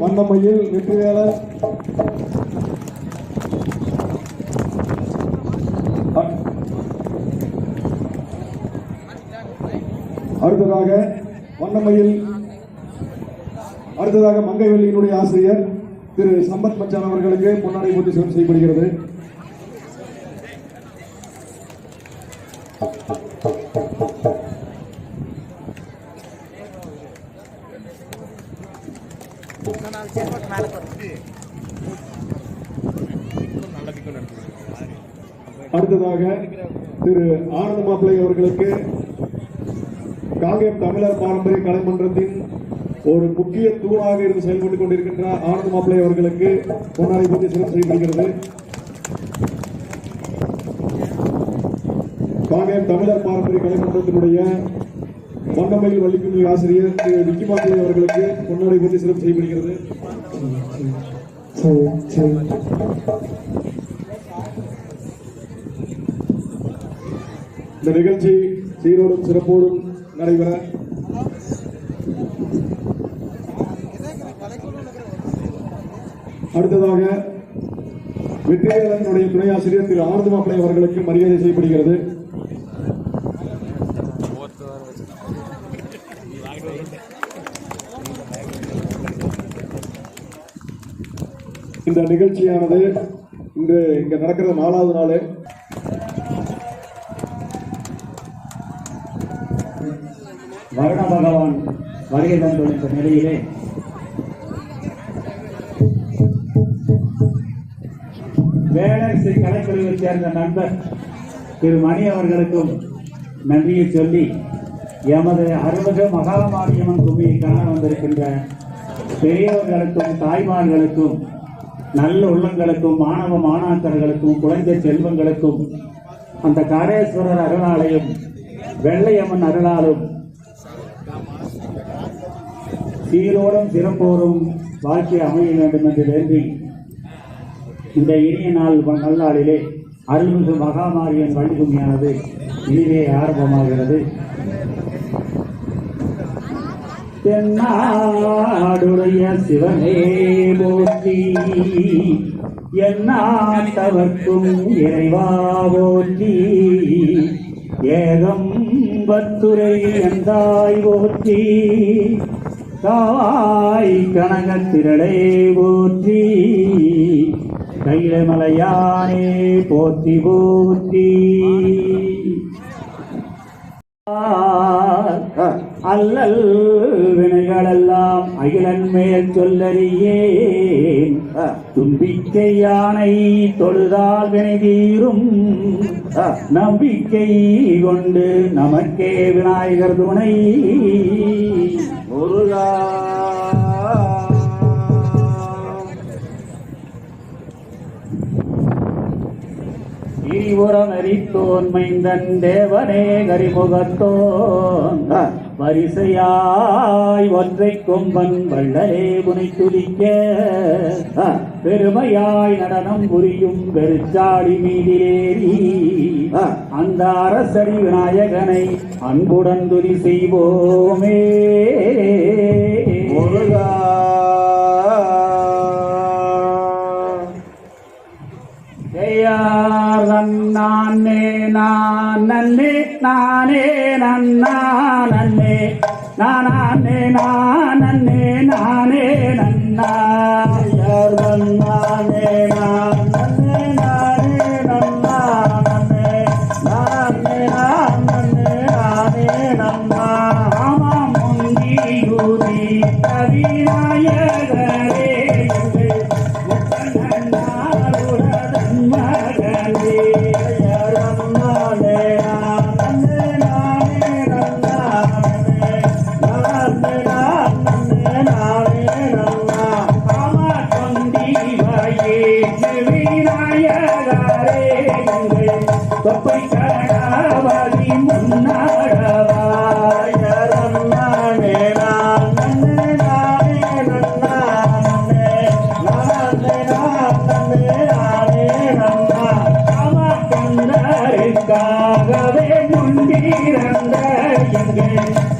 வண்ணமையில் வெற்றிவேலன் அடுத்ததாக வண்ணமையில் அடுத்ததாக மங்கைவெளியினுடைய ஆசிரியர் திரு சம்பத் மச்சான் அவர்களுக்கு முன்னாடி போட்டு செய்யப்படுகிறது. அடுத்ததாக திரு ஆனந்த மாப்பிள்ளை அவர்களுக்கு காங்கேயம் தமிழர் பாரம்பரிய கலைமன்றத்தின் ஒரு முக்கிய தூணாக இருந்து செயல்பட்டுக் கொண்டிருக்கின்ற ஆனந்த மாப்பிள்ளை அவர்களுக்கு பொன்னாடை பற்றி சிறப்பு செய்யப்படுகிறது காங்கேயம் தமிழர் பாரம்பரிய கலைமன்றத்தினுடைய மன்னமையில் வள்ளிக்குமி ஆசிரியர் திரு விக்கிமாப்பிள்ளை அவர்களுக்கு பொன்னாடை பற்றி சிறப்பு செய்யப்படுகிறது சரி சரி இந்த நிகழ்ச்சி சீரோடும் சிறப்போடும் நடைபெற அடுத்ததாக வெற்றியாளனுடைய துணை ஆசிரியர் திரு ஆனந்த அவர்களுக்கு மரியாதை செய்யப்படுகிறது. இந்த நிகழ்ச்சியானது இன்று இங்க நடக்கிற நாலாவது நாள். வருண பகவான் வருகை தந்துள்ள நிலையிலே வேளரசு ஸ்ரீ சேர்ந்த நண்பர் திரு மணி அவர்களுக்கும் நன்றியை சொல்லி எமது அறுபது மகாமாரியம்மன் கும்மியை காண வந்திருக்கின்ற பெரியவர்களுக்கும் தாய்மார்களுக்கும் நல்ல உள்ளங்களுக்கும் மாணவ மாணாக்கர்களுக்கும் குழந்தை செல்வங்களுக்கும் அந்த காரேஸ்வரர் அருளாலையும் வெள்ளையம்மன் அருளாலும் சீரோடும் சிறப்போரும் வாழ்க்கை அமைய வேண்டும் என்று வேண்டி இந்த இனிய நாள் நல்லாளிலே அருள்மிகு மகாமாரியன் வள்ளிகுமியானது இனிதே ஆரம்பமாகிறது. தென்னாடுடைய சிவனே போற்றி. என்னாட்டவர்க்கும் இறைவா போற்றி. ஏகம் பத்துரை எந்தாய் போற்றி. தாய் கனகத்திரளே போற்றி. கைலமலையானே போற்றி போற்றி. அல்லல் வினைகளெல்லாம் அகிலன் மேல் சொல்லறியேன். தும்பிக்கை யானை தொழுதால் வினை தீரும். நம்பிக்கை கொண்டு நமக்கே விநாயகர் துணை. முருகா. ஈவுரம் எரித்தோன் மைந்தன் தேவனே கரிமுகத்தோன். வரிசையாய் ஒற்றை கொம்பன் வள்ளலே புனை துதிக்க பெருமையாய் நடனம் புரியும் பெருச்சாடி மீதிலேறி. அந்த அரசடி விநாயகனை அன்புடன் துதி செய்வோமே. நன்னானே நான் நன்னே நானே நன்னா நன்னே நானே நான் நன்னே நானே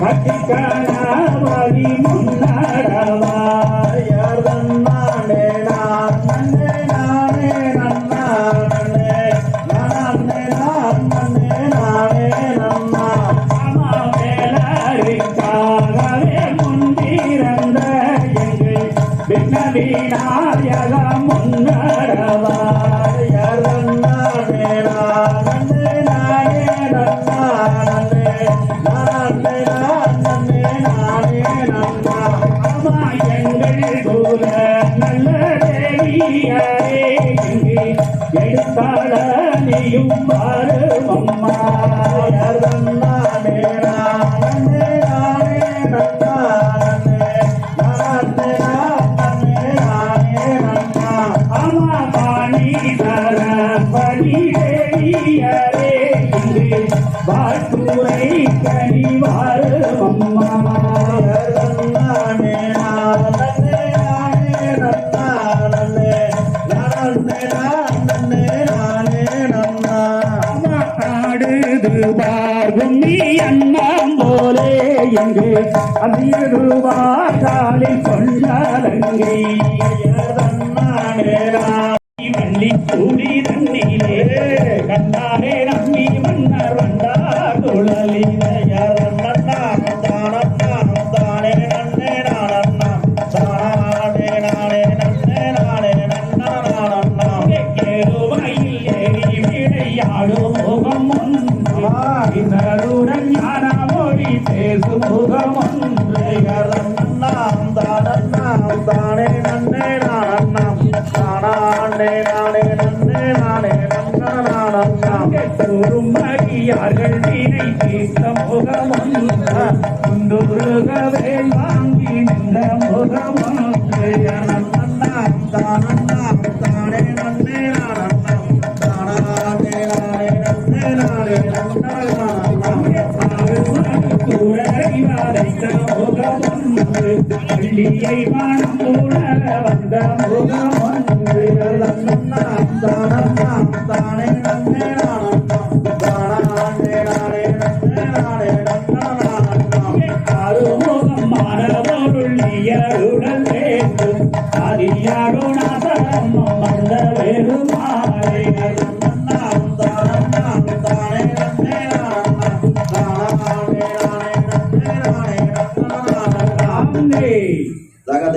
பட்டிக்காரி முன்னாடவா யார் தன்னாடே நான் நன்னே நானே நன்னா நன்னே நானே நான் நன்னே நானே நன்னா அம்மா வேலாடிக்காகவே முன்பிறந்த எங்கள் பின்னவீனா ஆடுது பார்க்கும் நீ அண்ணாம் போலே எங்கு காலை கொண்டாலங்கி வள்ளி கூடி தண்ணீரே கண்டாரே நம்பி மன்னர் வந்தார் ஏறுவாயில் கூறும் மடியார்கள் வினை தீர்த்த முகம் ஒன்று குண்டுருகவே வாங்கி நின்ற முகம் ஒன்று பள்ளியை மனம் உணர வந்த முகம் ஒன்று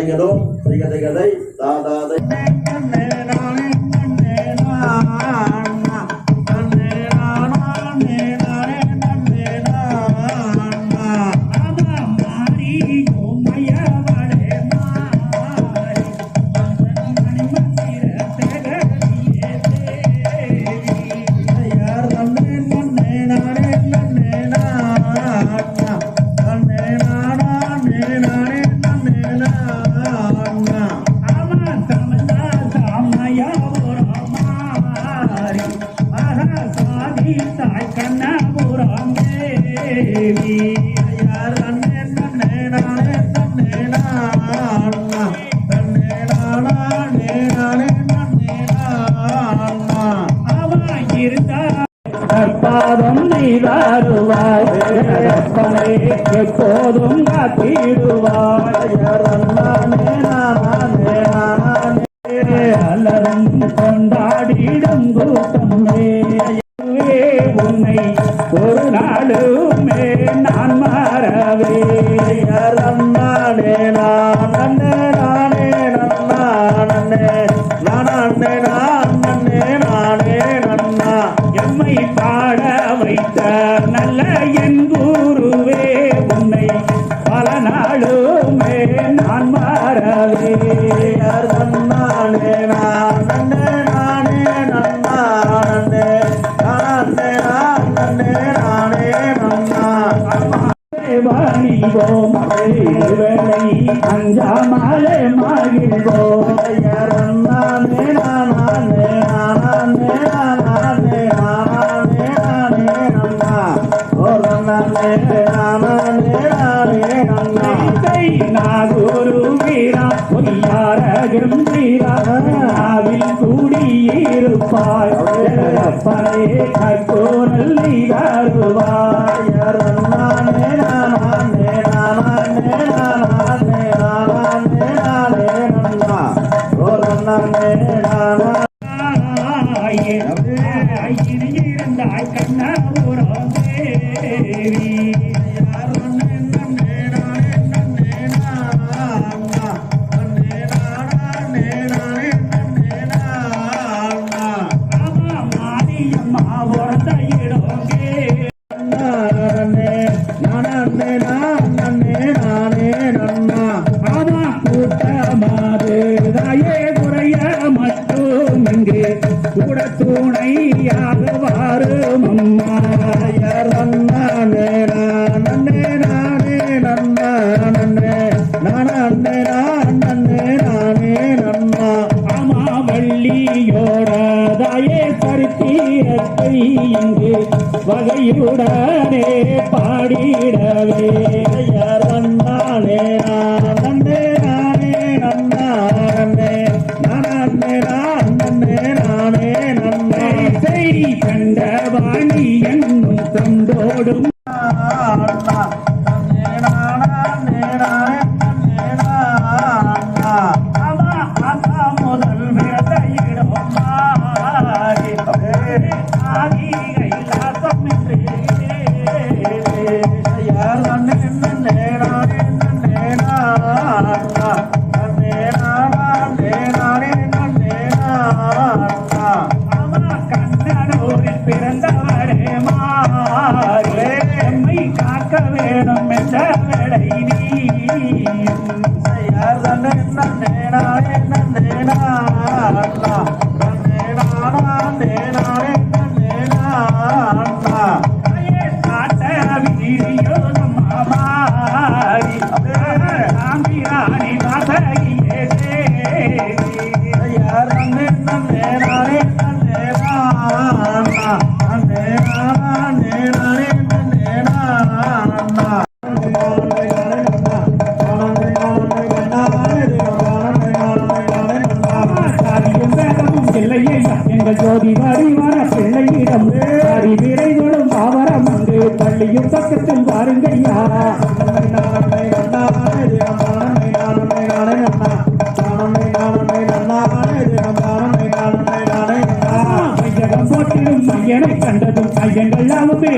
தகதைகளோ கதை கதை ஆமா எப்போதும் காத்திடுவாய் அலரும் கொண்டாடிடும் கூட்டமே உன்னை ஒரு நாடு வாணிவோம் வேலை அஞ்சாமலே மாகிழ்வோம் இசை அப்பனே கற்போனல் நீ தருவாய் இருந்தாய் கண்ணபுரம் தேவி பகையுடனே பாடிடவே. சரணி சரண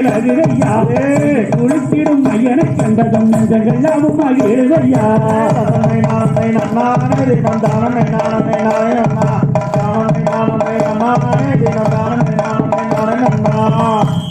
கதிரையாவே குளித்திடும் ஐயனை கண்டதும் நெஞ்சங்கள்லாவும் மகிழ்வையா நன்னா